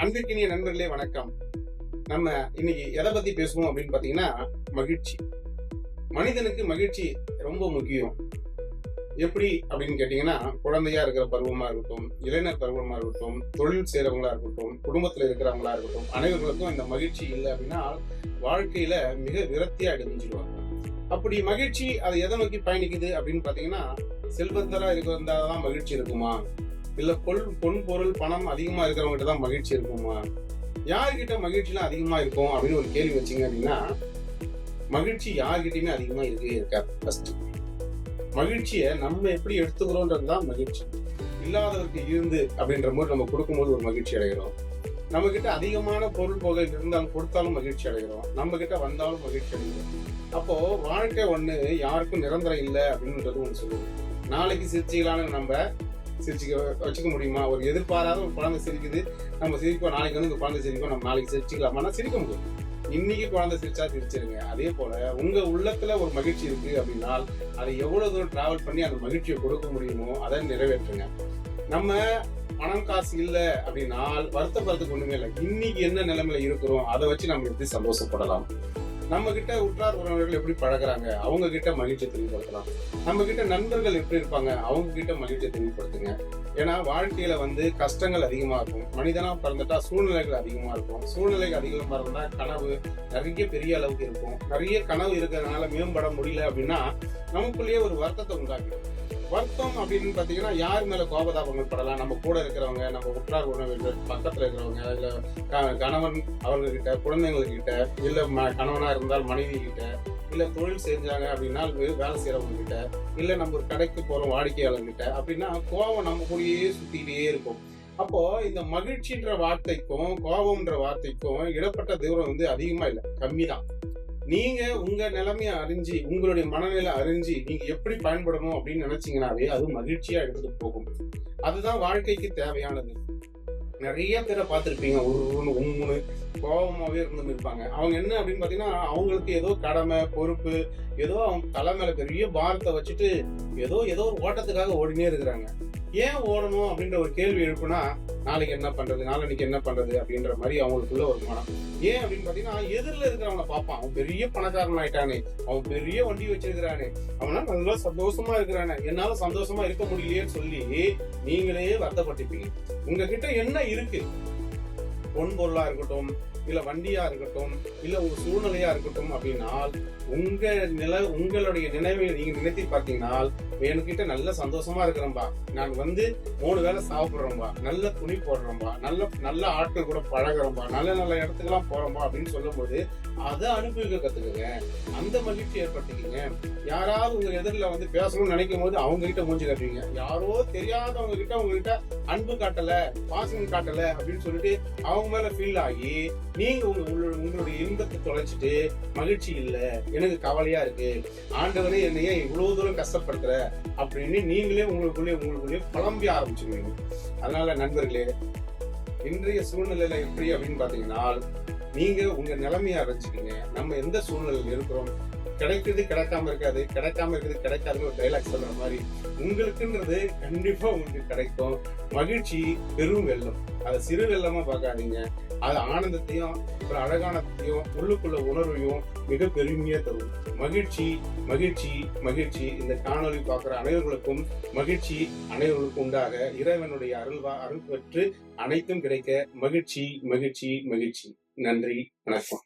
அன்பிற்கினிய நண்பர்களே வணக்கம். நம்ம இன்னைக்கு எதை பத்தி பேசுவோம் அப்படின்னு பாத்தீங்கன்னா மகிழ்ச்சி. மனிதனுக்கு மகிழ்ச்சி ரொம்ப முக்கியம். எப்படி அப்படின்னு கேட்டீங்கன்னா குழந்தையா இருக்கிற பருவமா இருக்கட்டும் இளைஞர் பருவமா இருக்கட்டும் தொழில் செய்யறவங்களா இருக்கட்டும் குடும்பத்துல இருக்கிறவங்களா இருக்கட்டும் அனைவர்களுக்கும் இந்த மகிழ்ச்சி இல்லை அப்படின்னா வாழ்க்கையில மிக விரக்தியா அடைஞ்சிருவாங்க. அப்படி மகிழ்ச்சி அதை எதை நோக்கி பயணிக்குது அப்படின்னு பாத்தீங்கன்னா செல்வந்தரா இருக்கிறதாதான் மகிழ்ச்சி இருக்குமா? இல்ல பொல் பொன் பொருள் பணம் அதிகமா இருக்கிறவங்ககிட்ட தான் மகிழ்ச்சி இருக்குமா? யார்கிட்ட மகிழ்ச்சிலாம் அதிகமா இருக்கும் அப்படின்னு ஒரு கேள்வி வச்சீங்க அப்படின்னா மகிழ்ச்சி யார்கிட்டயுமே அதிகமா இருக்கவே இருக்காது. ஃபர்ஸ்ட் மகிழ்ச்சியை நம்ம எப்படி எடுத்துக்கிறோன்றது தான் மகிழ்ச்சி. இல்லாதவருக்கு இருந்து அப்படின்ற போது நம்ம கொடுக்கும்போது ஒரு மகிழ்ச்சி அடைகிறோம். நம்ம கிட்ட அதிகமான பொருள் போக இருந்தாலும் கொடுத்தாலும் மகிழ்ச்சி அடைகிறோம். நம்ம கிட்ட வந்தாலும் மகிழ்ச்சி அடைகிறோம். அப்போ வாழ்க்கை ஒண்ணு யாருக்கும் நிரந்தரம் இல்லை அப்படின்றது ஒன்று சொல்லுவோம். நாளைக்கு சிரிச்சிக்கலான்னு நம்ம சிரிச்சுக்க வச்சுக்க முடியுமா? ஒரு எதிர்பாராத ஒரு குழந்தை சிரிக்குது. நம்ம சிரிப்போம் நாளைக்கு வந்து இந்த குழந்தை சிரிப்போம் நம்ம நாளைக்கு சிரிச்சுக்கலாமான்னா சிரிக்க முடியும் இன்னைக்கு குழந்தை சிரிச்சா சிரிச்சிருங்க. அதே போல உங்க உள்ளத்துல ஒரு மகிழ்ச்சி இருக்கு அப்படின்னா அதை எவ்வளவு தூரம் டிராவல் பண்ணி அந்த மகிழ்ச்சியை கொடுக்க முடியுமோ அதை நிறைவேற்றுங்க. நம்ம பணம் காசு இல்லை அப்படின்னா வருத்தப்படுறதுக்கு ஒண்ணுமே இல்லை. இன்னைக்கு என்ன நிலைமையில இருக்கிறோம் அதை வச்சு நம்ம எப்படி சந்தோஷப்படலாம்? நம்ம கிட்ட உற்றார் உறவினர்கள் எப்படி பழகுறாங்க? அவங்க கிட்ட மகிழ்ச்சியை தெளிவுபடுத்தலாம். நம்ம கிட்ட நண்பர்கள் எப்படி இருப்பாங்க? அவங்க கிட்ட மகிழ்ச்சியை தெளிவுபடுத்துங்க. ஏன்னா வாழ்க்கையில வந்து கஷ்டங்கள் அதிகமா இருக்கும். மனிதனா பிறந்துட்டா சூழ்நிலைகள் அதிகமா இருக்கும். சூழ்நிலைகள் அதிகமா இருந்தா கனவு நிறைய பெரிய அளவுக்கு இருக்கும். நிறைய கனவு இருக்கிறதுனால மேம்பட முடியல அப்படின்னா நமக்குள்ளேயே ஒரு வருத்தத்தை உண்டாக்கிடும். வருத்தம் அப்படின்னு பார்த்தீங்கன்னா யார் மேலே கோபதாபங்கள் படலாம்? நம்ம கூட இருக்கிறவங்க நம்ம உற்றார் உறவினர்கள் பக்கத்தில் இருக்கிறவங்க இல்லை க- கணவன் அவர்கிட்ட குழந்தைங்கள்கிட்ட இல்லை ம- கணவனாக இருந்தால் மனைவி கிட்ட இல்லை தொழில் செஞ்சாங்க அப்படின்னா வேலை செய்கிறவங்க கிட்ட இல்லை நம்ம ஒரு கடைக்கு போகிறோம் வாடிக்கையாளர்கிட்ட அப்படின்னா கோபம் நம்ம கூடயே சுற்றிக்கிட்டே இருக்கும். அப்போ இந்த மகிழ்ச்சின்ற வார்த்தைக்கும் கோபம்ன்ற வார்த்தைக்கும் இடப்பட்ட தூரம் வந்து அதிகமா இல்லை. கம்மி தான் நீங்க உங்க நிலைமையை அறிஞ்சு உங்களுடைய மனநிலை அறிஞ்சு நீங்க எப்படி பயன்படணும் அப்படின்னு நினைச்சீங்கனாவே அது மகிழ்ச்சியா எடுத்துட்டு போகும். அதுதான் வாழ்க்கைக்கு தேவையானது. நிறைய பேரை பார்த்துருப்பீங்க. ஒரு ஒன்று உம்முன்னு கோபமாவே இருந்து இருப்பாங்க. அவங்க என்ன அப்படின்னு பார்த்தீங்கன்னா அவங்களுக்கு ஏதோ கடமை பொறுப்பு ஏதோ அவங்க தலை மேல பெரிய பாரத்தை வச்சுட்டு ஏதோ ஏதோ ஒரு ஓட்டத்துக்காக ஓடினே இருக்கிறாங்க. ஏன் ஓடணும் அப்படின்ற ஒரு கேள்வி எழுப்புனா நாளைக்கு என்ன பண்றது? நாளைக்கு என்ன பண்றது? அப்படின்ற மாதிரி அவங்களுக்குள்ள ஒரு மனம். ஏன் அப்படின்னு பாத்தீங்கன்னா எதிரில் இருக்கிறவனை பார்ப்பான். அவன் பெரிய பணக்காரன் ஆயிட்டானே. அவன் பெரிய வண்டி வச்சிருக்கிறானே. அவனா நல்லா சந்தோஷமா இருக்கிறானே. என்னால சந்தோஷமா இருக்க முடியலையேன்னு சொல்லி நீங்களே வருத்தப்பட்டிருப்பீங்க. உங்ககிட்ட என்ன இருக்கு? பொன் பொருளா இருக்கட்டும் இல்லை வண்டியா இருக்கட்டும் இல்லை ஒரு சூழ்நிலையா இருக்கட்டும் அப்படின்னா உங்கள் நில உங்களுடைய நினைவை நீங்கள் நினைத்து பார்த்தீங்கன்னா என்கிட்ட நல்ல சந்தோஷமா இருக்கிறேன்பா நான் வந்து மூணு வேளை சாப்பிட்றோம்பா. நல்ல துணி போடுறோம்பா. நல்ல நல்ல ஆட்கள் கூட பழகுறோம்பா. நல்ல நல்ல இடத்துக்கெல்லாம் போறோம்பா அப்படின்னு சொல்லும்போது அதை அனுபவிக்க கற்றுக்குங்க அந்த மகிழ்ச்சி ஏற்படுத்திக்கங்க. யாராவது உங்கள் எதிரில் வந்து பேசணும்னு நினைக்கும் போது அவங்க கிட்ட மூஞ்சி கட்டுவீங்க. யாரோ தெரியாதவங்க கிட்ட உங்ககிட்ட அன்பு காட்டலை பாசம் காட்டலை அப்படின்னு சொல்லிட்டு அவங்க மேல ஃபீல் ஆகி நீங்க உங்க உங்களுடைய இன்பத்தை தொலைச்சிட்டு மகிழ்ச்சி இல்ல எனக்கு கவலையா இருக்கு ஆண்டவரே என்னைய இவ்வளவு தூரம் கஷ்டப்படுத்துற அப்படின்னு நீங்களே உங்களுக்குள்ளே உங்களுக்குள்ளே புலம்பி ஆரம்பிச்சுருவீங்க. அதனால நண்பர்களே இன்றைய சூழ்நிலையில எப்படி அப்படின்னு பாத்தீங்கன்னா நீங்க உங்க நிலைமையை அறிஞ்சுக்கீங்க. நம்ம எந்த சூழ்நிலையில் இருக்கிறோம்? கிடைக்கிறது கிடைக்காம இருக்காது. கிடைக்காம இருக்கிறது கிடைக்காதுன்னு ஒரு டைலாக் சொல்ற மாதிரி உங்களுக்குன்றது கண்டிப்பா உங்களுக்கு கிடைக்கும். மகிழ்ச்சி பெரும் வெள்ளம். அதை சிறு வெள்ளமா பார்க்காதீங்க. அது ஆனந்தத்தையும் ஒரு அழகானத்தையும் உள்ளுக்குள்ள உணர்வையும் மிக பெருமையா தரும். மகிழ்ச்சி மகிழ்ச்சி மகிழ்ச்சி. இந்த காணொளி பார்க்குற அனைவர்களுக்கும் மகிழ்ச்சி அனைவருக்கும் உண்டாக. இறைவனுடைய அருள்வா அருள் பெற்று அனைத்தும் கிடைக்க மகிழ்ச்சி மகிழ்ச்சி மகிழ்ச்சி. நன்றி வணக்கம்.